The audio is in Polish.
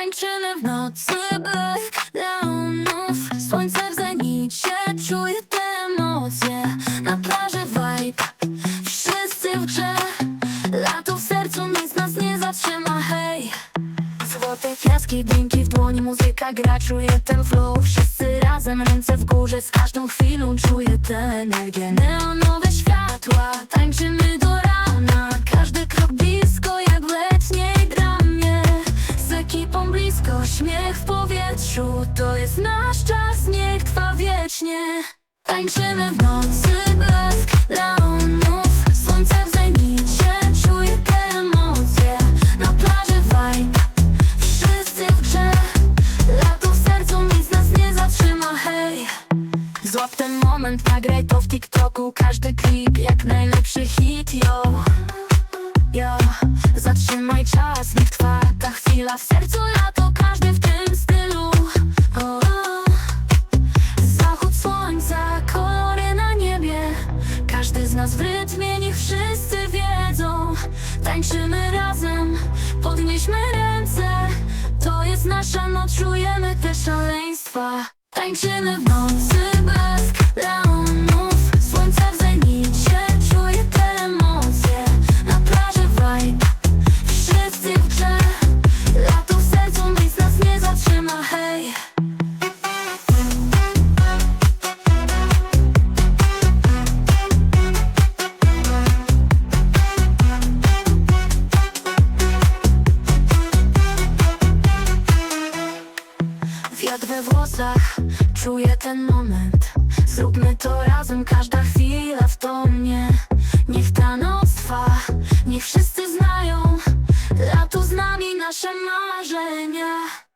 Tańczymy w nocy bez launów Słońce w zenicie, czuję te emocje. Na plaży vibe, wszyscy w grze Lato w sercu, nic nas nie zatrzyma, hej. Złote piaski, drinki w dłoni, muzyka gra, czuję ten flow. Wszyscy razem, ręce w górze, z każdą chwilą czuję tę energię. Neonowe blisko, śmiech w powietrzu To jest nasz czas, niech trwa wiecznie. Tańczymy w nocy bez launów Słońce w zenicie, czuję te emocje. Na plaży vibe Wszyscy w grze. Lato w sercu, nic nas nie zatrzyma, hej. Złap ten moment, nagraj to w TikToku. Każdy klip jak najlepszy hit, yo. Yo, zatrzymaj czas, niech chwila W sercu lato, każdy w tym stylu. O, o. Zachód słońca, kolory na niebie. Każdy z nas w rytmie, niech wszyscy wiedzą. Tańczymy razem, podnieśmy ręce. To jest nasza noc, czujemy te szaleństwa. Tańczymy w nocy launów Wiatr we włosach, czuję ten moment. Zróbmy to razem, każda chwila w to mnie Niech ta noc trwa, niech wszyscy znają. Lato z nami nasze marzenie